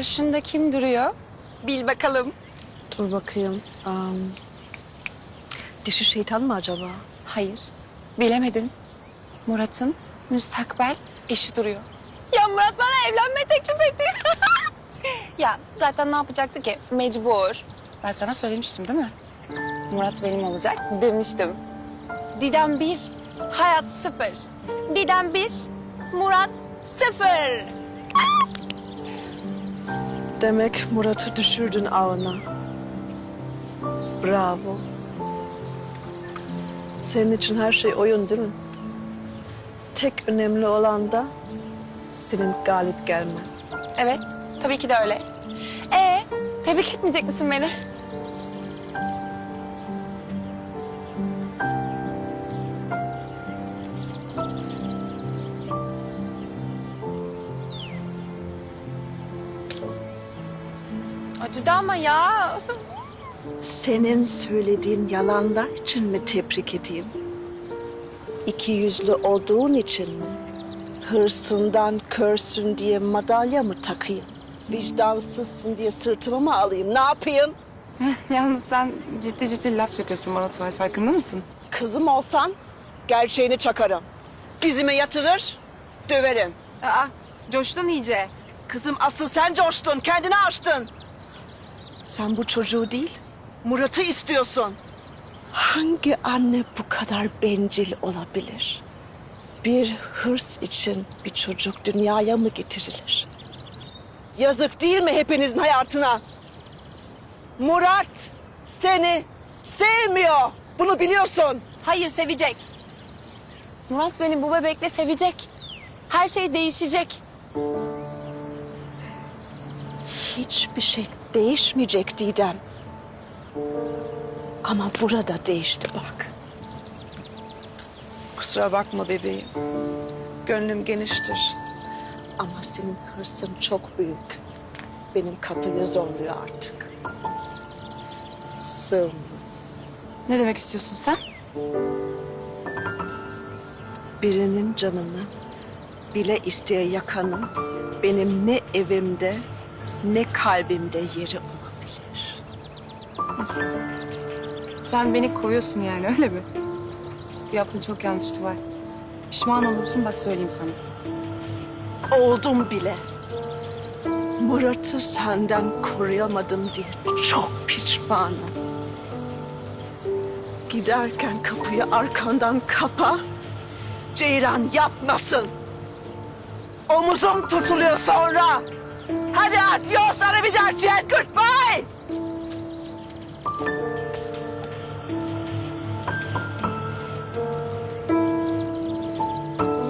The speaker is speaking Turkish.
Karşında kim duruyor? Bil bakalım. Dur bakayım. Am, dişi şeytan mı acaba? Hayır. Bilemedin. Murat'ın müstakbel eşi duruyor. Ya Murat bana evlenme teklif etti. ya zaten ne yapacaktı ki? Mecbur. Ben sana söylemiştim değil mi? Murat benim olacak demiştim. Didem bir, hayat sıfır. Didem bir, Murat sıfır. Demek Murat'ı düşürdün ağına. Bravo. Senin için her şey oyun değil mi? Tek önemli olan da senin galip gelmen. Evet, tabii ki de öyle. Ee, tebrik etmeyecek misin beni? Acıdı ama ya. Senin söylediğin yalanlar için mi tebrik edeyim? İki yüzlü olduğun için mi? Hırsından körsün diye madalya mı takayım? Vicdansızsın diye sırtıma mı alayım? Ne yapayım? Yalnız sen ciddi ciddi laf çakıyorsun bana Tuval farkında mısın? Kızım olsan gerçeğini çakarım. Dizime yatırır, döverim. Aa, coştun iyice. Kızım asıl sen coştun, kendini açtın. Sen bu çocuğu değil, Murat'ı istiyorsun. Hangi anne bu kadar bencil olabilir? Bir hırs için bir çocuk dünyaya mı getirilir? Yazık değil mi hepinizin hayatına? Murat seni sevmiyor. Bunu biliyorsun. Hayır sevecek. Murat beni bu bebekle sevecek. Her şey değişecek. Hiçbir şey değişmeyecek Didem. Ama burada değişti bak. Kusura bakma bebeğim. Gönlüm geniştir. Ama senin hırsın çok büyük. Benim kapıyı zorluyor artık. Sığma. Ne demek istiyorsun sen? Birinin canını bile isteye yakanın benim ne evimde ne kalbimde yeri olabilir. Nasıl? Sen beni kovuyorsun yani öyle mi? Bu yaptığın çok yanlıştı var. Pişman olursun bak söyleyeyim sana. Oldum bile. Murat'ı senden koruyamadım diye çok pişmanım. Giderken kapıyı arkandan kapa. Ceyran yapmasın. Omuzum tutuluyor sonra. Hadi adios arrivederci and goodbye.